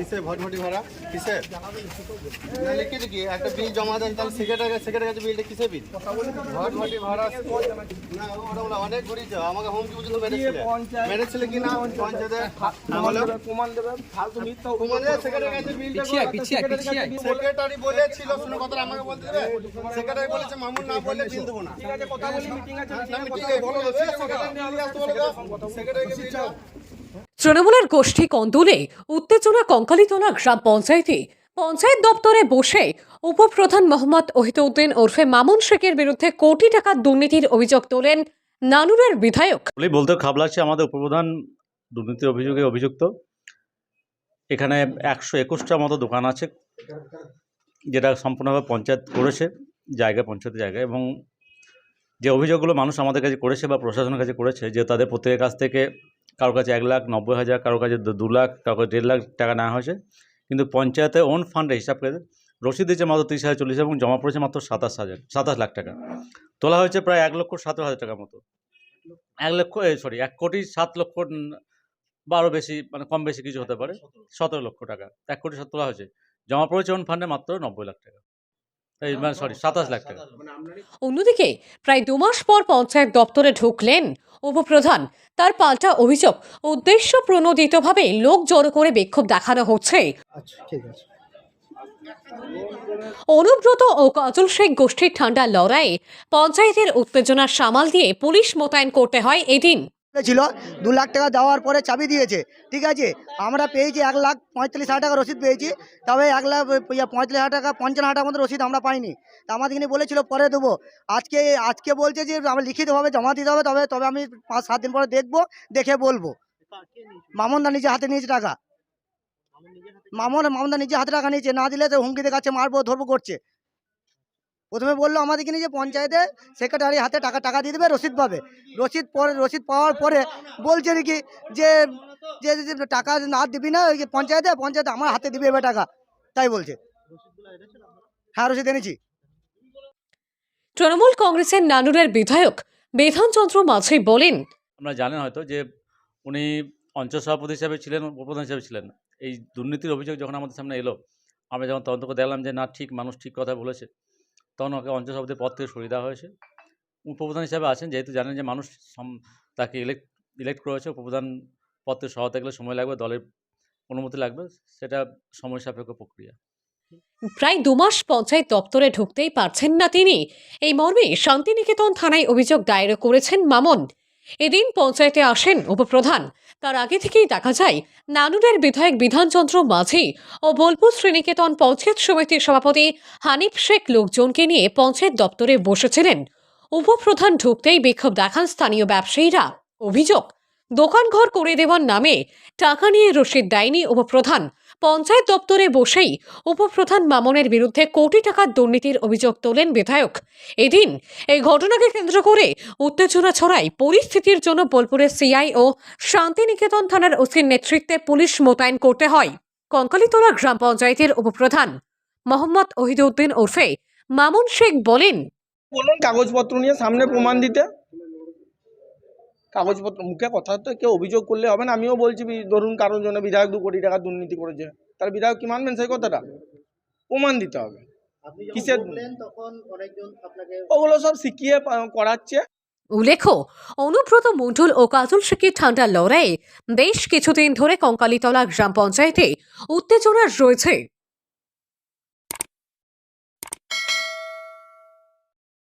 কিসে ভটভটি ভাড়া? কিসে? লিখে দেখি একটা বিল জমা দেন তাহলে সেক্রেটারি সেক্রেটারি কাছে বিলটা কিসে বিল? ভটভটি ভাড়া না ওটা বলে অনেক ঘুরিয়েছে আমাকে হোম কি পর্যন্ত মেরেছিলে মেরেছিলে কি না? পঞ্চায়েতে না প্রমাণ দেবে ফালতু মিথ্যা তোমাদের সেক্রেটারি কাছে বিলটা সেক্রেটারি বলেছিল শুনে কথাটা আমাকে বলতে দেবে? সেক্রেটারি বলেছে মামুন না বললে বিল দেবো না। ঠিক আছে কথা বলি মিটিং আছে না মিটিং বলো। সেক্রেটারি নিয়ে আসতে বলো সেক্রেটারি বিল। তৃণমূলের গোষ্ঠী কন্দলে, উত্তেজনা কঙ্কালীতলা গ্রাম পঞ্চায়েতে। পঞ্চায়েত দপ্তরে বসে উপপ্রধান মোহাম্মদ ওহিদউদ্দিন ওরফে মামুন শেখের বিরুদ্ধে কোটি টাকার দুর্নীতির অভিযোগ তোলেন নানুরের বিধায়ক। বলতে লাগছে আমাদের উপপ্রধান দুর্নীতির অভিযোগে অভিযুক্ত। এখানে একশো একুশটার মতো দোকান আছে, যেটা সম্পূর্ণভাবে পঞ্চায়েত করেছে, জায়গা পঞ্চায়েতের জায়গা, এবং যে অভিযোগগুলো মানুষ আমাদের কাছে করেছে বা প্রশাসনের কাছে করেছে, যে তাদের প্রত্যেকের কাছ থেকে কারোর কাছে এক লাখ নব্বই হাজার কারোর কাছে দু- দু লাখ কারোর কাছে দেড় লাখ টাকা নেওয়া হয়েছে। কিন্তু পঞ্চায়েতের ওন ফান্ডে হিসাব করে রসিদ দিয়েছে মাত্র তিরিশ হাজার চল্লিশ এবং জমা পড়েছে মাত্র সাতাশ হাজার সাতাশ লাখ টাকা। তোলা হয়েছে প্রায় এক লক্ষ সতেরো হাজার টাকার মতো। এক লক্ষ সরি এক কোটি সাত লক্ষ উম, বা আরও বেশি মানে কম বেশি কিছু হতে পারে। সতেরো লক্ষ। টাকা এক কোটি সাত তোলা হয়েছে। জমা পড়েছে ওন ফান্ডে মাত্র নব্বই লাখ টাকা। এই মানে সরি সাতাশ লাখ টাকা। অন্যদিকে প্রায় দু মাস পর পঞ্চায়েত দপ্তরে ঢুকলেন উপপ্রধান তার পাল্টা অভিযোগ উদ্দেশ্য প্রণোদিতভাবে লোক জড়ো করে বিক্ষোভ দেখানো হচ্ছে। আচ্ছা অনুব্রত ও কাজল শেখ গোষ্ঠীর ঠান্ডা লড়াইয়ে পঞ্চায়েতের উত্তেজনা সামাল দিয়ে পুলিশ মোতায়েন করতে হয় এদিন। ছিল, দু লাখ টাকা দেওয়ার পরে চাবি দিয়েছে। ঠিক আছে? আমরা পেয়েছি এক লাখ পঁয়তাল্লিশ হাজার টাকা রসিদ পেয়েছি। তবে এক লাখ পঁয়তাল্লিশ হাজার টাকা, পঞ্চান্ন হাজার টাকার মতো রসিদ আমরা পাইনি। তা আমাদেরকে নিয়ে বলেছিল, পরে দেবো। আজকে আজকে বলছে যে আমরা লিখিতভাবে জমা দিতে হবে, তবে তবে আমি পাঁচ, সাত দিন পরে দেখব, দেখে বলব। মামনদা নিজে হাতে নিয়েছে টাকা। মামন মামনদা নিজে হাতে টাকা নিয়েছে, না দিলে তো হুমকি দেখাচ্ছে মারবো, ধরবো করছে। প্রথমে বলল আমাদেরকে নিয়ে যে পঞ্চায়েতে সেক্রেটারি হাতে টাকা টাকা দিয়ে দেবে রসিদ পাবে। রসিদ পরে রসিদ পাওয়ার পরে বলছে নাকি যে যে যে টাকা না দিবি না ওই যে পঞ্চায়েতে পঞ্চায়েতে আমার হাতে দিবে এবার টাকা। তাই বলছে। হ্যাঁ রসিদ এনেছি। তৃণমূল কংগ্রেসের নানুরের বিধায়ক বিধানচন্দ্র মাঝি বলেন আপনারা জানেন হয়তো যে উনি অঞ্চল সভাপতি হিসাবে ছিলেন উপপ্রধান হিসাবে ছিলেন। এই দুর্নীতির অভিযোগ যখন আমাদের সামনে এলো আমরা যখন তদন্ত করে দেখলাম যে না ঠিক মানুষ ঠিক কথা বলেছে। তখন ওকে অঞ্চল সভাপতির পদ থেকে সরিয়ে দেওয়া হয়েছে। উপপ্রধান হিসাবে আছেন, যেহেতু জানেন যে মানুষ তাকে ইলেক্ট ইলেক্ট করেছে উপপ্রধান পদ থেকে সহায়তা গেলে সময় লাগবে, দলের অনুমতি লাগবে, সেটা সময় সাপেক্ষ প্রক্রিয়া। প্রায় দুমাস পঞ্চায়েত দপ্তরে ঢুকতেই পারছেন না তিনি। এই মর্মে শান্তিনিকেতন থানায় অভিযোগ দায়ের করেছেন মামন। এদিন পঞ্চায়েতে আসেন উপপ্রধান। তার আগে থেকেই দেখা যায়, নানুরের বিধায়ক বিধানচন্দ্র মাঝি ও বোলপুর শ্রীনিকেতন পঞ্চায়েত সমিতির সভাপতি হানিফ শেখ লোকজনকে নিয়ে পঞ্চায়েত দপ্তরে বসেছিলেন। উপপ্রধান ঢুকতেই বিক্ষোভ দেখান স্থানীয় ব্যবসায়ীরা। অভিযোগ, দোকানঘর করে দেওয়ার নামে টাকা নিয়ে রসিদ দেয়নি উপপ্রধান। পঞ্চায়েত দপ্তরে বসেই উপপ্রধান মামনের বিরুদ্ধে কোটি টাকার দুর্নীতির অভিযোগ তোলেন বিধায়ক। এদিন এই ঘটনাকে কেন্দ্র করে উত্তেজনা ছড়ায় পরিস্থিতির জন্য বোলপুরের সিআই ও শান্তিনিকেতন থানার ওসির নেতৃত্বে পুলিশ মোতায়েন করতে হয়। কঙ্কালীতলা গ্রাম পঞ্চায়েতের উপপ্রধান মোহাম্মদ ওহিদউদ্দিন ওরফে মামুন শেখ বলেন, বলুন কাগজপত্র নিয়ে সামনে প্রমাণ দিতে। কাগজপত্র মুখে কথা তো কেউ অভিযোগ করলে হবে না। আমিও বলছি বি- ধরুন কারোর জন্য বিধায়ক দু কোটি টাকা দুর্নীতি করেছে তার বিধায়ক কি মানবেন সেই কথাটা? প্রমাণ দিতে হবে। কিসের ওগুলো সব শিখিয়ে করাচ্ছে। উল্লেখ্য অনুব্রত মণ্ডল ও কাজল শেখের ঠান্ডা লড়াইয়ে বেশ কিছুদিন ধরে কঙ্কালীতলা গ্রাম পঞ্চায়েতে উত্তেজনা রয়েছে।